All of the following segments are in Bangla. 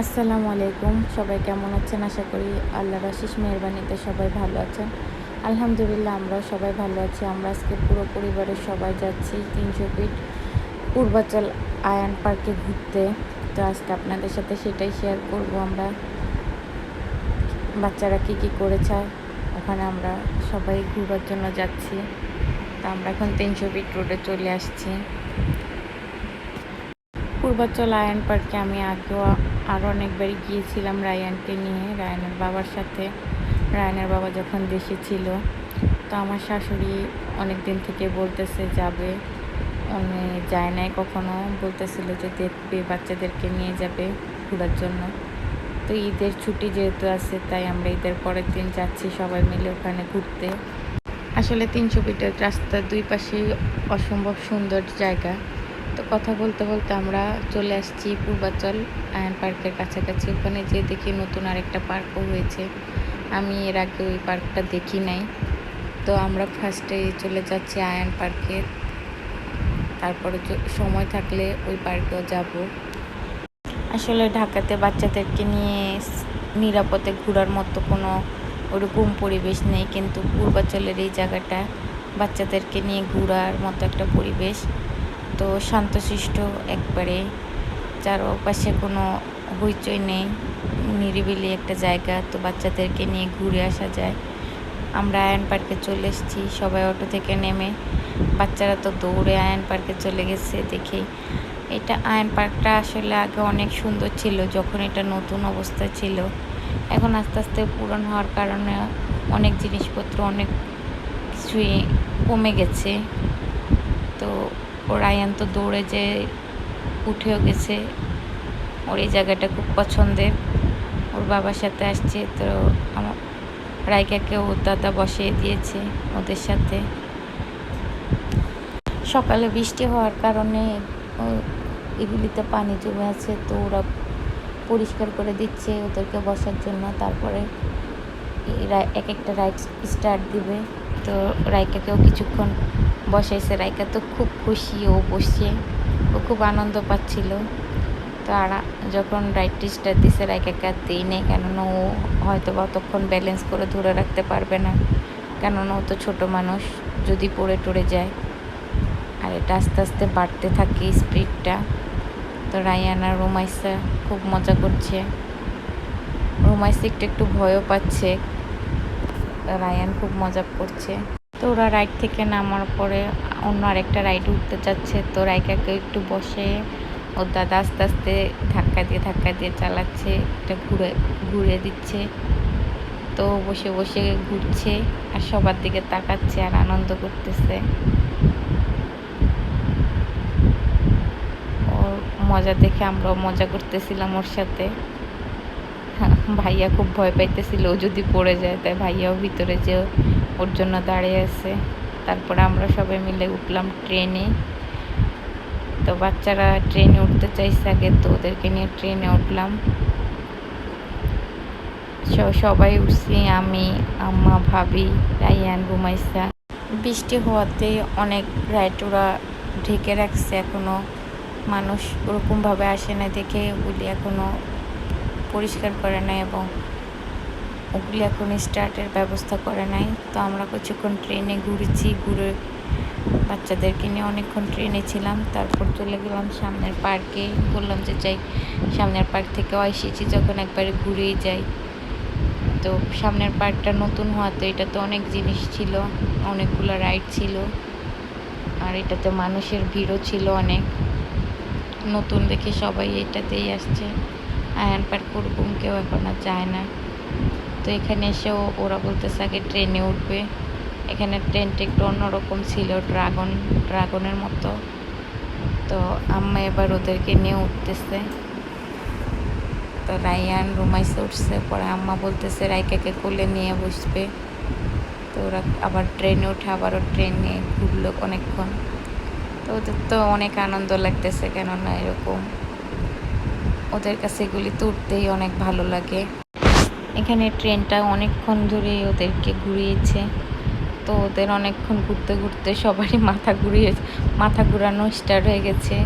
আসসালামু আলাইকুম। সবাই কেমন আছেন? আশা করি আল্লাহর আশিস মেহরবানিতে সবাই ভালো আছেন। আলহামদুলিল্লাহ, আমরাও সবাই ভালো আছি। আমরা আজকে পুরো পরিবারের সবাই যাচ্ছি তিনশো ফিট পূর্বাচল আয়ান পার্কে ঘুরতে। তো আজকে আপনাদের সাথে সেটাই শেয়ার করব আমরা। বাচ্চারা কী কী করেছে, ওখানে আমরা সবাই ঘুরবার জন্য যাচ্ছি। তো আমরা এখন তিনশো ফিট রোডে চলে আসছি। পূর্বাচল আয়ন পার্কে আমি আগেও আরও অনেকবারই গিয়েছিলাম রায়ানকে নিয়ে, রায়ানের বাবার সাথে। রায়ানের বাবা যখন দেশে ছিল, তো আমার শাশুড়ি অনেক দিন থেকে বলতেছে, যাবে। যায় নাই কখনো। বলতেছিল যে দেখবে, বাচ্চাদেরকে নিয়ে যাবে ঘোরার জন্য। তো ঈদের ছুটি যেহেতু আছে, তাই আমরা ঈদের পরের দিন যাচ্ছি সবাই মিলে ওখানে ঘুরতে। আসলে তিনশো ফিটের রাস্তার দুই পাশেই অসম্ভব সুন্দর জায়গা। তো কথা বলতে বলতে আমরা চলে আসছি পূর্বাচল আয়ন পার্কের কাছাকাছি। ওখানে যে দেখি নতুন আরেকটা পার্কও হয়েছে। আমি এর আগে ওই পার্কটা দেখি নাই। তো আমরা ফার্স্টে চলে যাচ্ছি আয়ন পার্কে। তারপরে সময় থাকলে ওই পার্কেও যাব। আসলে ঢাকাতে বাচ্চাদেরকে নিয়ে নিরাপদে ঘোরার মতো কোনো ওরকম পরিবেশ নেই। কিন্তু পূর্বাচলের এই জায়গাটা বাচ্চাদেরকে নিয়ে ঘোরার মতো একটা পরিবেশ। তো শান্তশিষ্ট একবারে। চারপাশে কোনো হইচই নেই, নিরিবিলি একটা জায়গা, তো বাচ্চাদেরকে নিয়ে ঘুরে আসা যায়। আমরা আয়ন পার্কে চলে এসেছি, সবাই অটো থেকে নেমে। বাচ্চারা তো দৌড়ে আয়ন পার্কে চলে গেছে দেখেই এটা আয়ন পার্কটা আসলে আগে অনেক সুন্দর ছিল, যখন এটা নতুন অবস্থা ছিল। এখন আস্তে আস্তে পূরণ হওয়ার কারণে অনেক জিনিসপত্র অনেক কিছুই কমে গেছে। তো ওর আয়ান তো দৌড়ে যে উঠেও গেছে, ওর এই জায়গাটা খুব পছন্দের। ওর বাবার সাথে আসছে তো আমার রায়কাকে ওর দাদা বসিয়ে দিয়েছে ওদের সাথে। সকালে বৃষ্টি হওয়ার কারণে এগুলিতে পানি জমে আছে তো ওরা পরিষ্কার করে দিচ্ছে ওদেরকে বসার জন্য। তারপরে এক একটা রাইড স্টার্ট দিবে। তো রায়কাকেও কিছুক্ষণ বসাইছে। রাইকা তো খুব খুশি, ও বসছে ও খুব আনন্দ পাচ্ছিল। তো আর, যখন রাইট স্টার্ট দিছে, রাইকাকে আর দিই নেই। কেননা ও হয়তো তখন ব্যালেন্স করে ধরে রাখতে পারবে না। কেননা ও তো ছোটো মানুষ, যদি পড়ে টড়ে যায়। আর এটা আস্তে আস্তে বাড়তে থাকে স্পিডটা। তো রায়ান আর রোমাইসা খুব মজা করছে। রোমাইসা একটু একটু ভয়ও পাচ্ছে। রায়ান খুব মজা করছে। তো ওরা রাইড থেকে নামার পরে অন্য আরেকটা রাইড উঠতে চাচ্ছে। তো রাইকাকে একটু বসে ওর দাদা আস্তে আস্তে ধাক্কা দিয়ে ধাক্কা দিয়ে চালাচ্ছে এটা ঘুরে ঘুরে দিচ্ছে। তো বসে বসে ঘুরছে আর সবার দিকে তাকাচ্ছে আর আনন্দ করতেছে। ওর মজা দেখে আমরাও মজা করতেছিলাম ওর সাথে। ভাইয়া খুব ভয় পাইতেছিল, ও যদি পড়ে যায়, তাই ভাইয়াও ভিতরে যে ওর জন্য দাঁড়িয়ে আছে। তারপরে আমরা সবাই মিলে উঠলাম ট্রেনে। তো বাচ্চারা ট্রেনে উঠতে চাইছে আগে, তো ওদেরকে নিয়ে ট্রেনে উঠলাম। সবাই উঠছি, আমি, আম্মা, ভাবি রাইয়ান রুমাইসা বৃষ্টি হওয়াতে অনেক রাইড ওরা ঢেকে রাখছে এখনও মানুষ ওরকমভাবে আসে না দেখে, বলি এখনও পরিষ্কার করে নাই এবং ওগুলি এখন স্টার্টের ব্যবস্থা করে নাই। তো আমরা কিছুক্ষণ ট্রেনে ঘুরেছি, ঘুরে বাচ্চাদেরকে নিয়ে অনেকক্ষণ ট্রেনে ছিলাম। তারপর চলে গেলাম সামনের পার্কে বললাম যে যাই, সামনের পার্ক থেকেও এসেছি যখন একবারে ঘুরেই যাই। তো সামনের পার্কটা নতুন হওয়াতে এটাতে অনেক জিনিস ছিল, অনেকগুলো রাইড ছিল। আর এটাতে মানুষের ভিড়ও ছিল অনেক। নতুন দেখে সবাই এটাতেই আসছে। আয়ান পার্ক ওরকম কেউ এখন আর যায় না। তো এখানে এসেও ওরা বলতেছে আগে ট্রেনে উঠবে। এখানে ট্রেনটা একটু অন্যরকম ছিল, ড্রাগন, ড্রাগনের মতো। তো আম্মা এবার ওদেরকে নিয়ে উঠতেছে। তো রায়ান রুমাইসে উঠছে, পরে আম্মা বলতেছে রাইকাকে কোলে নিয়ে বসবে। তো ওরা আবার ট্রেনে উঠে আবারও ট্রেনে ঘুরলো অনেকক্ষণ। তো ওদের তো অনেক আনন্দ লাগতেছে, কেননা এরকম ওদের কাছে এগুলি তুলতেই অনেক ভালো লাগে। এখানে ট্রেনটা অনেকক্ষণ ধরে ওদেরকে ঘুরিয়েছে। তো ওদের অনেকক্ষণ ঘুরতে ঘুরতে সবারই মাথা ঘুরিয়ে, মাথা ঘুরানো স্টার্ট হয়ে গেছে।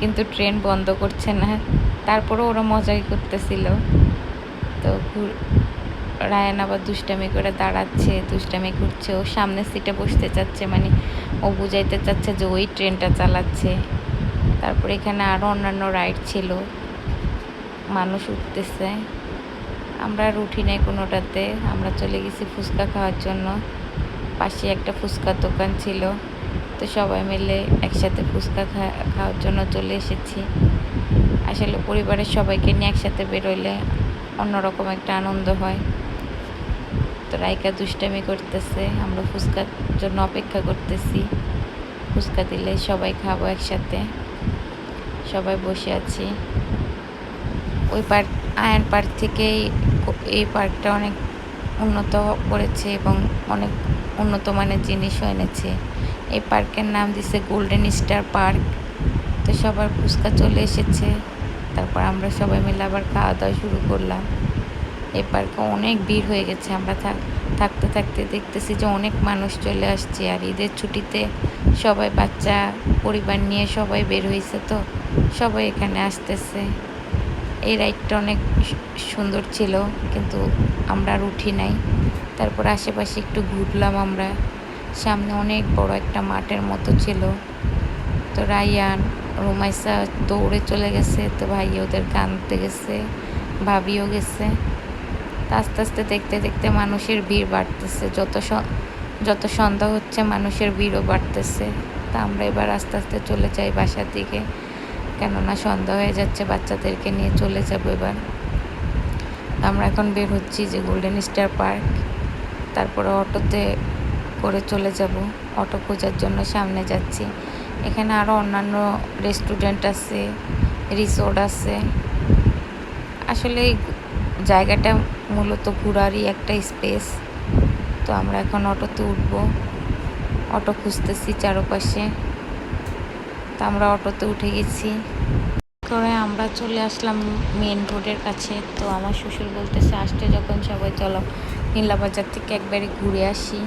কিন্তু ট্রেন বন্ধ করছে না। তারপরে ওরা মজাই করতেছিল। তো রায়ান আবার দুষ্টামি করে দাঁড়াচ্ছে, দুষ্টামি করছে। ও সামনের সিটে বসতে চাচ্ছে মানে ও বুঝাইতে চাচ্ছে যে ওই ট্রেনটা চালাচ্ছে। তারপরে এখানে আরও অন্যান্য রাইড ছিল। মানুষ উঠতেছে। আমরা আর উঠি নাই কোনোটাতে। আমরা চলে গেছি ফুচকা খাওয়ার জন্য। পাশে একটা ফুচকার দোকান ছিল। তো সবাই মিলে একসাথে ফুচকা খাওয়ার জন্য চলে এসেছি। আসলে পরিবারের সবাইকে নিয়ে একসাথে বেরোলে অন্যরকম একটা আনন্দ হয়। তো রাইকা দুষ্টামি করতেছে। আমরা ফুচকার জন্য অপেক্ষা করতেছি। ফুচকা দিলে সবাই খাব একসাথে। সবাই বসে আছি। ওই পার্ক, আয়ন পার্ক থেকেই এই পার্কটা অনেক উন্নত করেছে এবং অনেক উন্নত মানের জিনিসও এনেছে। এই পার্কের নাম দিছে গোল্ডেন স্টার পার্ক তো সবার ফুচকা চলে এসেছে। তারপর আমরা সবাই মিলে আবার খাওয়া দাওয়া শুরু করলাম। এই পার্কে অনেক ভিড় হয়ে গেছে। আমরা থাক, থাকতে থাকতে দেখতেছি যে অনেক মানুষ চলে আসছে আর ঈদের ছুটিতে সবাই বাচ্চা পরিবার নিয়ে সবাই বের হয়েছে তো সবাই এখানে আসতেছে। এই রাইডটা অনেক সুন্দর ছিল, কিন্তু আমরা আর উঠি নাই। তারপর আশেপাশে একটু ঘুরলাম আমরা। সামনে অনেক বড় একটা মাঠের মতো ছিল। তো রায়ান, রুমাইসা দৌড়ে চলে গেছে, তো ভাই ওদের আনতে গেছে, ভাবিও গেছে। আস্তে আস্তে দেখতে দেখতে মানুষের ভিড় বাড়তেছে, যত যত সন্ধ্যা হচ্ছে মানুষের ভিড়ও বাড়তেছে। তা আমরা এবার আস্তে আস্তে চলে যাই বাসার দিকে। কেননা সন্ধ্যা হয়ে যাচ্ছে, বাচ্চাদেরকে নিয়ে চলে যাব এবার। আমরা এখন বের হচ্ছি যে গোল্ডেন স্টার পার্ক তারপরে অটোতে করে চলে যাব। অটো খোঁজার জন্য সামনে যাচ্ছি। এখানে আরও অন্যান্য রেস্টুরেন্ট আছে রিসোর্ট আছে। আসলে এই জায়গাটা মূলত ঘোরারই একটা স্পেস তো আমরা এখন অটোতে উঠব। অটো খুঁজতেছি চারপাশে। তো আমরা অটোতে উঠে গেছি। করে আমরা চলে আসলাম মেন রোডের কাছে। তো আমার শ্বশুর বলতেছে, আসতে যখন সবাই চলো, নীলাবাজার থেকে একবারে ঘুরে আসি।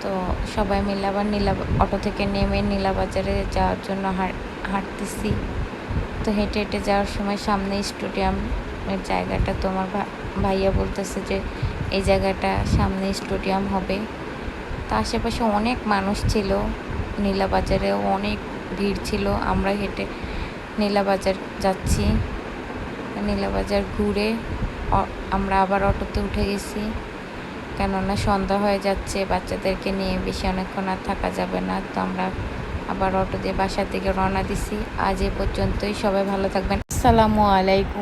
তো সবাই মিলে আবার নীলা, অটো থেকে নেমে নীলাবাজারে যাওয়ার জন্য হাঁট, হাঁটতেছি। তো হেঁটে হেঁটে যাওয়ার সময় সামনে স্টেডিয়ামের জায়গাটা তো আমার ভা- ভাইয়া বলতেছে যে, এই জায়গাটা সামনে স্টেডিয়াম হবে। তো আশেপাশে অনেক মানুষ ছিল। নীলাবাজারেও অনেক ভিড় ছিল, আমরা হেঁটে নীলাবাজার যাচ্ছি। নীলাবাজার ঘুরে আমরা আবার অটোতে উঠে গেছি। কেননা সন্ধ্যা হয়ে যাচ্ছে, বাচ্চাদেরকে নিয়ে বেশি অনেকক্ষণ আর থাকা যাবে না। তো আমরা আবার অটো দিয়ে বাসার দিকে রওনা দিছি। আজ এ পর্যন্তই, সবাই ভালো থাকবেন। আসসালামু আলাইকুম।